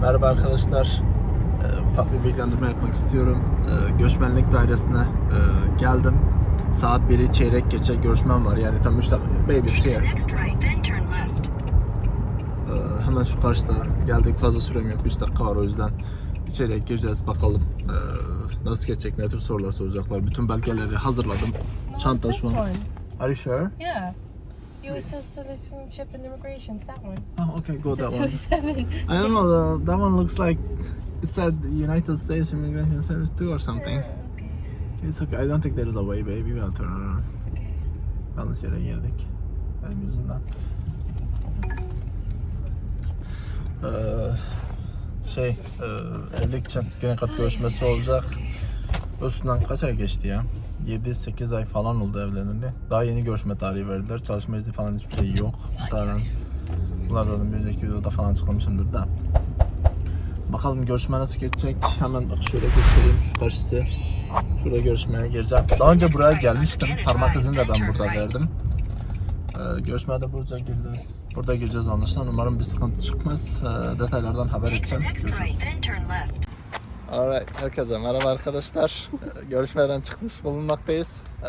Merhaba arkadaşlar. Ee, ufak bir bilgilendirme yapmak istiyorum. Ee, göçmenlik dairesine e, geldim. Saat 1'i çeyrek geçe görüşmem var. Yani tam 3 dakika. Baby it's here. turn left. Ee, hemen şu karşıda. Geldik fazla sürem yok. 3 dakika var o yüzden. İçeriye gireceğiz bakalım. Nasıl geçecek, ne tür sorular soracaklar. Bütün belgeleri hazırladım. Çanta şu an. Are you sure? Yeah. U.S. Citizenship and Immigration. It's that one. Oh, okay, go that one. 27. I don't know. uh, That one looks like it said United States Immigration Service too or something. Okay. It's okay. I don't think there is a way, baby. We'll turn around. Okay. Yanlış yere girdik. Benim yüzümden. Ee, şey, e, evlilik için yine kat görüşmesi olacak. Üstünden kaç ay geçti ya? 7-8 ay falan oldu evleneli. Daha yeni görüşme tarihi verdiler. Çalışma izni falan hiçbir şey yok. Muhtemelen bunlardan bir önceki videoda falan açıklamışımdır da. Bakalım görüşme nasıl geçecek. Hemen bak şöyle göstereyim şu karşısı. Şurada görüşmeye gireceğim. Daha önce buraya gelmiştim. Parmak izini de ben burada verdim. Ee, görüşmeye de burada gireceğiz. Burada gireceğiz anlaşılan. Umarım bir sıkıntı çıkmaz. Ee, detaylardan haber edeceğim. Görüşürüz. Herkese merhaba arkadaşlar. Ee, Görüşmeden çıkmış bulunmaktayız. Ee,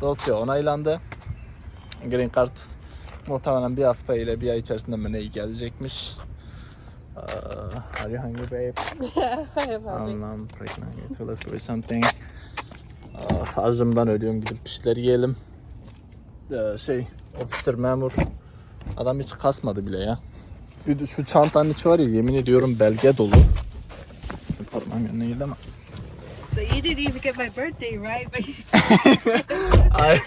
dosya onaylandı. Green Card muhtemelen bir hafta ile bir ay içerisinde mi ne gelecekmiş. Ee, are you hungry babe? Um, I'm pregnant. So let's go something. Ah, acımdan ölüyorum gidip bir şeyler yiyelim. Ee, şey, ofisler memur. Adam hiç kasmadı bile ya. Şu çantanın içi var ya yemin ediyorum belge dolu. Parmağım yanına girdi ama. So you didn't even get my birthday, right? But you still I,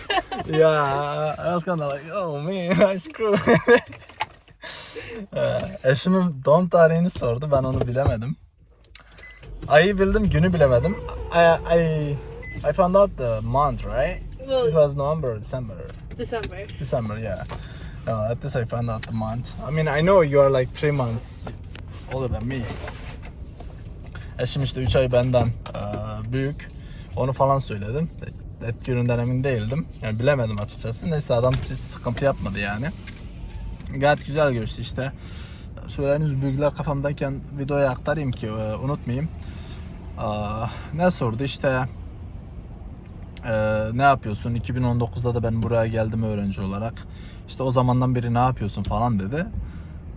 yeah, I was kind of like, oh man, I screw. Ee, Eşimin doğum tarihini sordu, ben onu bilemedim. Ayı bildim, günü bilemedim. I, I, I found out the month, right? It well, was November or December. December. December, yeah. No, at this I found out the month. I mean, I know you are like three months older than me. Eşim işte 3 ay benden eee, büyük. Onu falan söyledim. Et gününden emin değildim. Yani bilemedim açıkçası. Neyse adam hiç sıkıntı yapmadı yani. Gayet güzel geçti işte. Söylediğiniz bilgiler kafamdayken videoya aktarayım ki eee, unutmayayım. Aa, ne sordu işte ee, ne yapıyorsun? 2019'da da ben buraya geldim öğrenci olarak. İşte o zamandan beri ne yapıyorsun falan dedi.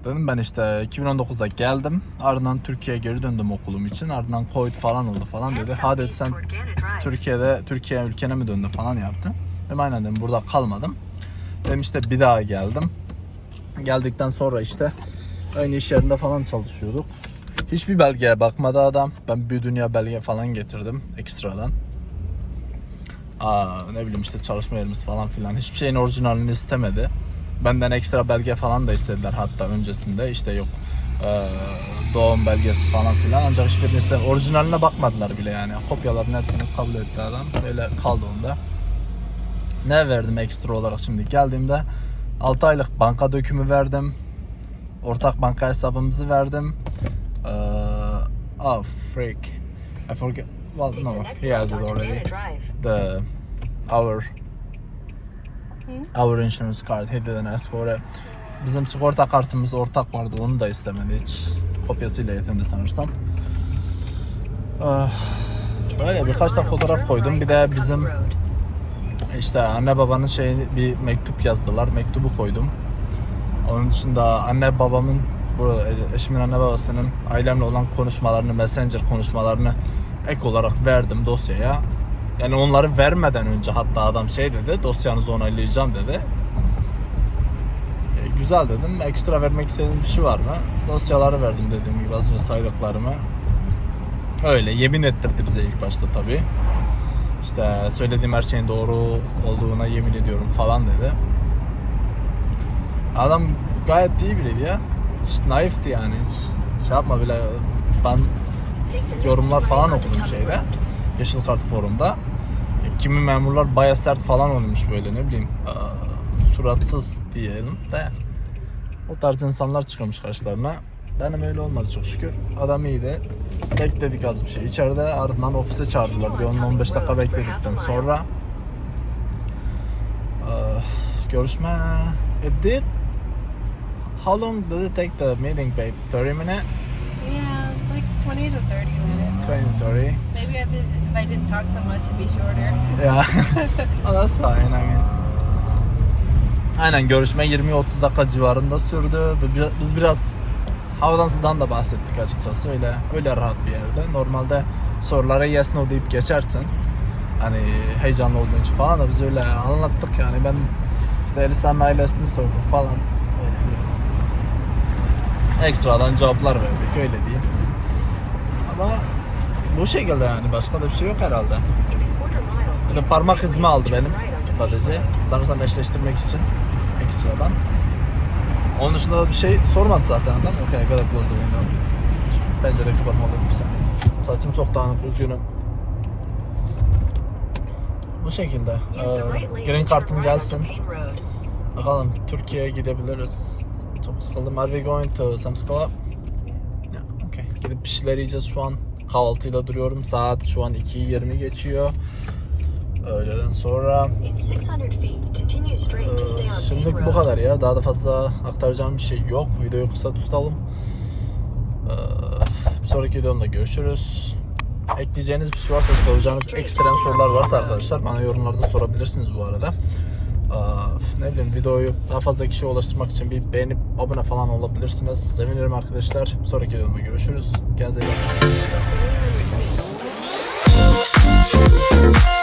Dedim ben işte 2019'da geldim. Ardından Türkiye'ye geri döndüm okulum için. Ardından Covid falan oldu falan dedi. Ha dedi sen. Türkiye'de Türkiye ülkene mi döndün falan yaptı. Dedim aynen dedim burada kalmadım. Dedim işte bir daha geldim. Geldikten sonra işte aynı iş yerinde falan çalışıyorduk. Hiçbir belgeye bakmadı adam. Ben bir dünya belge falan getirdim ekstradan. Aa, ne bileyim işte çalışma yerimiz falan filan. Hiçbir şeyin orijinalini istemedi. Benden ekstra belge falan da istediler hatta öncesinde. işte yok eee, doğum belgesi falan filan. Ancak hiçbirini istemedi. Orijinaline bakmadılar bile yani. Kopyaların hepsini kabul etti adam. Böyle kaldı onda. Ne verdim ekstra olarak şimdi geldiğimde 6 aylık banka dökümü verdim. Ortak banka hesabımızı verdim. Eee oh freak. I forget. Well no, he has it already the our our insurance card he didn't ask for it. Bizim sigorta kartımız ortak vardı onu da istemedi hiç kopyasıyla yetindi sanırsam. Ah, Böyle birkaç da fotoğraf koydum bir de bizim işte anne babanın şeyini bir mektup yazdılar mektubu koydum. Onun dışında anne babamın bu eşimin anne babasının ailemle olan konuşmalarını messenger konuşmalarını ek olarak verdim dosyaya. Yani onları vermeden önce hatta adam şey dedi dosyanızı onaylayacağım dedi. E, güzel dedim. Ekstra vermek istediğiniz bir şey var mı? Dosyaları verdim dediğim gibi az önce saydıklarımı. Öyle yemin ettirdi bize ilk başta tabi. İşte söylediğim her şeyin doğru olduğuna yemin ediyorum falan dedi. Adam gayet iyi biriydi ya. Hiç naifti yani hiç şey yapma bile ben yorumlar falan okudum şeyde. Yeşil Kart forumda. Kimi memurlar baya sert falan olmuş böyle ne bileyim. suratsız diyelim de. O tarz insanlar çıkıyormuş karşılarına. Benim öyle olmadı çok şükür. Adam iyiydi. Bekledik az bir şey. İçeride ardından ofise çağırdılar. Bir 10-15 dakika bekledikten sonra görüşme it did How long did it take the meeting babe? 30 minutes? 20 to 30 minutes. 20, 30. Maybe if, it, if I didn't talk so much, it'd be shorter. Yeah. oh, that's fine, I mean. Aynen görüşme 20-30 dakika civarında sürdü. Biz biraz havadan sudan da bahsettik açıkçası. Öyle öyle rahat bir yerde. Normalde sorulara yes no deyip geçersin. Hani heyecanlı olduğun için falan da biz öyle anlattık yani. Ben işte Elisa'nın ailesini sordum falan. Öyle biraz. Ekstradan cevaplar verdik öyle diyeyim. Ama bu şekilde yani başka da bir şey yok herhalde. Use parmak izimi aldı benim sadece. Sanırsam eşleştirmek için ekstradan. Onun dışında da bir şey sormadı zaten adam. Okay, I gotta close the window. Pencereyi kapatmalıyım bir saniye. Saçım çok dağınık, üzgünüm. Bu şekilde. Ee, green kartım gelsin. Bakalım Türkiye'ye gidebiliriz. Çok sıkıldım. Are we going to Sam's Club? Gidip bir şeyler yiyeceğiz şu an. Kahvaltıyla duruyorum. Saat şu an 2.20 geçiyor. Öğleden sonra In 600 feet, continue straight to stay on Ee, Şimdilik bu kadar ya. Daha da fazla aktaracağım bir şey yok. Videoyu kısa tutalım. Ee, Bir sonraki videomda görüşürüz. Ekleyeceğiniz bir şey varsa, soracağınız ekstrem sorular varsa arkadaşlar bana yorumlarda sorabilirsiniz bu arada ne bileyim videoyu daha fazla kişiye ulaştırmak için bir beğenip abone falan olabilirsiniz. Sevinirim arkadaşlar. Sonraki videomda görüşürüz. Kendinize iyi bakın.